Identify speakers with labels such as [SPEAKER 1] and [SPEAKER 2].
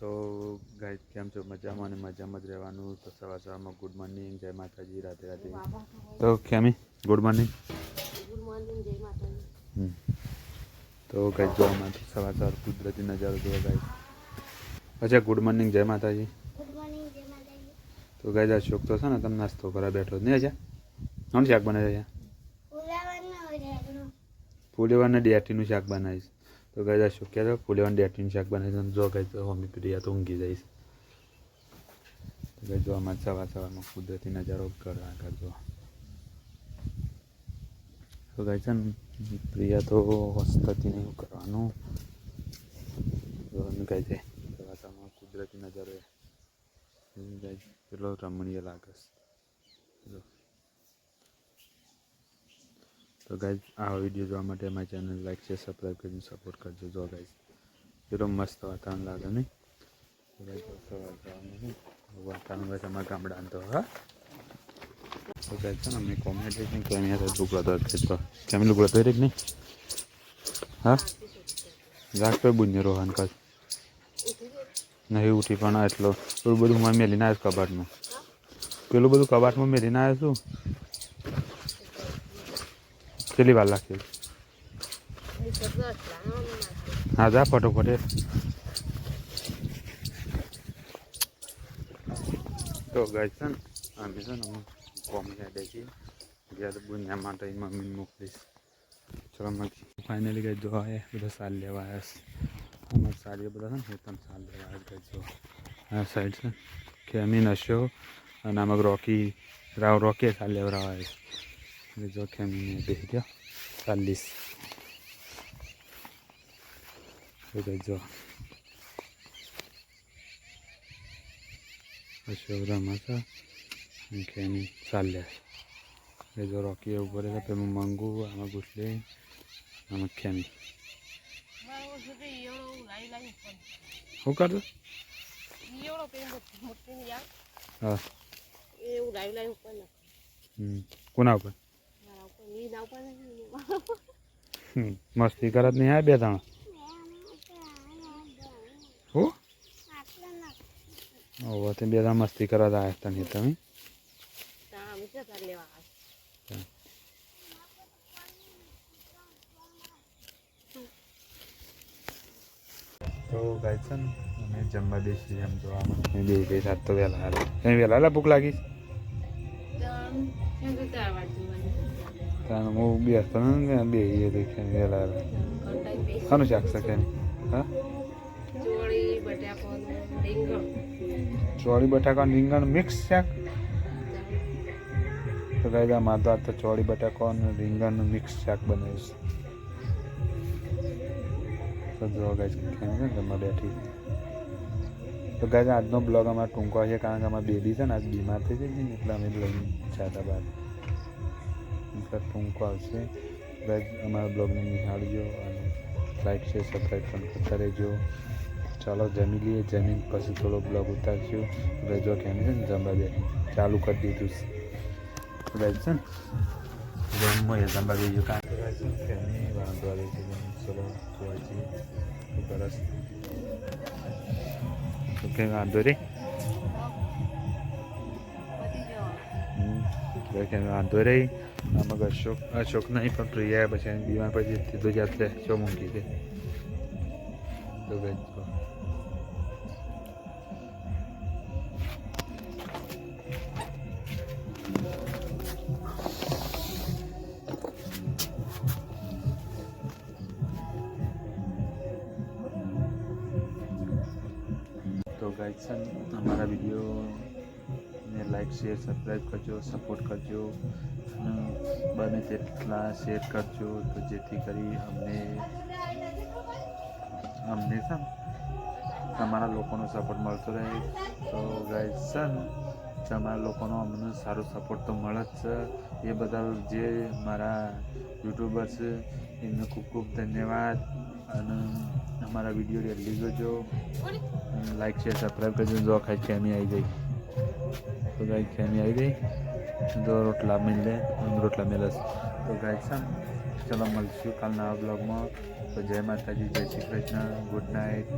[SPEAKER 1] તો ગાઈડ કેમ છો? મજામાં અને મજામાં જ રહેવાનું? તો સવાર સવારમાં ગુડ મોર્નિંગ જય માતાજી રાધે રાધે. તો કેમી ગુડ મોર્નિંગ. તો ગાઈડ જોવામાં તો સવાર સવાર કુદરતી નજારો જોવા ગાઈડ અચ્છા ગુડ મોર્નિંગ જય માતાજી. તો ગાઈડ આ શોખ તો છે ને તમે નાસ્તો કરવા બેઠો નહીં અચ્છા? કોણ શાક બનાવે છે?
[SPEAKER 2] ફૂલેવાને
[SPEAKER 1] ડેટીનું શાક બનાવીશ. તો આ શોખ કહેતો ફૂલેવાને ડેટીનું શાક બનાવી જો ગાઈડ તો મમ્મી પ્રિયા તો ઊંઘી જઈશ. ગાઈડ જો આમાં સવાર સવારમાં કુદરતી નજારો કરવા આગળ જો. તો ગાઈડ છે ને, પ્રિયા તો હસતી નહીં કરવાનું. જોવાનું કહે છે સવાર સવારમાં કુદરતી નજારો પેલો રમણીય લાગે જો. તો ગાઈઝ આ વીડિયો જોવા માટે અમારી ચેનલ લાઈક છે સબસ્ક્રાઈબ કરીને સપોર્ટ કરજો. જો ગાઈઝ એટલો મસ્ત વાતાવરણ લાગે નહીં? ગાઈઝ વાતાવરણ અમારા ગામડાનું તો, હા? તો ગાઈઝ છે ને, અમે કોમેડી નહીં કે અહીંયા તો લુગડો તો તો તો નહીં? હા? બુન્ય રોહન કર નહીં ઉઠી પણ એટલો. પેલું બધું મેં મેલીને આવ્યો કબાટમાં. પેલું બધું કબાટમાં મેલીને આવ્યો છું. કેટલી વાર લાગશે હા જા ફટોફટ તો ગાય છે ને અમે છે ને અમે કોમી હેડે છીએ જ્યારે બુનિયા માટે મમ્મીને મોકલીશ ચલો મળી ફાઇનલી ગઈ જો આયા બધા સાલ લેવા આવ્યા અમારા સાડીઓ બધા છે ને હું પણ સાલ લેવા આવ્યા ગઈ જો આ સાઈડ છે કેમી નશો અને આમાં રોકી રાવ રોકી સાલ લેવા આવ્યા છે જો કેમીને બેસી ગયો ચાલીસ જો અશોક રમાતા કેમી ચાલ્યા જો રોકી ઉપર છે પેલું મંગુ આમાં ઘૂસલે આમાં ખેમી શું કરતો હા
[SPEAKER 2] એવું.
[SPEAKER 1] કોના ઉપર મસ્તી કરત નહીં આ બે ત્રણ હો? ઓહો બે ત્રણ મસ્તી કરત આવ્યા તને તમે? તો ગાય છે ને, અમે જમવા બેસી એમ તો આમાં. બે બે, સાત તો વહેલા હાલે. કઈ વહેલા હાલે ભૂખ લાગી? એ દેખે વહેલા હાલે શાનું શાક છે કે હા
[SPEAKER 2] ચોળી બટાકો રીંગણ
[SPEAKER 1] મિક્સ શાક તો ગાય મારે તો ચોળી બટાકો અને રીંગણનું મિક્સ શાક બનાવીશ તો જો ગાય કેમ છે ને જમવા બેઠી તો ગાય આજનો બ્લોગ અમારે ટૂંકો છે કારણ કે અમારી બેબી છે ને આજ બીમાર થઈ છે ને એટલે અમે લઈને જાતા બહાર એટલે ટૂંકો આવશે ગાય અમારા બ્લોગને નિહાળજો અને લાઈક છે સબસ્ક્રાઈબ પણ કરતા રહેજો. ચાલો જમી લઈએ, જમીન પછી થોડો બ્લોગ ઉતારશું. રજો કેમ છે ને જમવા દે? ચાલુ કરી દીધું રાઈટ છે ને? જમવા જમવા દેજો કારણ કે છે ચલો જોવા વાંધો રે કે વાંધો રહી આમાં અશોક અશોક નહીં પણ પ્રિયા પછી બીમાર પછી સીધો જાતે શું મૂકી દે તો ગઈ તો ગાઈડ છે ને લાઈક શેર સબસ્ક્રાઈબ કરજો સપોર્ટ કરજો. અને બને તેટલા શેર કરજો તો જેથી કરી અમને અમને સમ તમારા લોકોનો સપોર્ટ મળતો રહે. તો ગાઈઝ સન તમારા લોકોનો અમને સારો સપોર્ટ તો મળે જ છે. એ બધા જે મારા યુટ્યુબર છે એમને ખૂબ ખૂબ ધન્યવાદ. અને અમારા વીડિયો ડેલી જોજો લાઈક શેર સબસ્ક્રાઈબ કરજો. જો ખાઈ કેમી આવી ગઈ. तो गाय खेमी आई गई दो रोटला मिले રોટલા મેલસ. તો ગાય છે ચલો મળશું કાલના આ બ્લોગમાં તો જય માતાજી, જય શ્રી કૃષ્ણ. Good night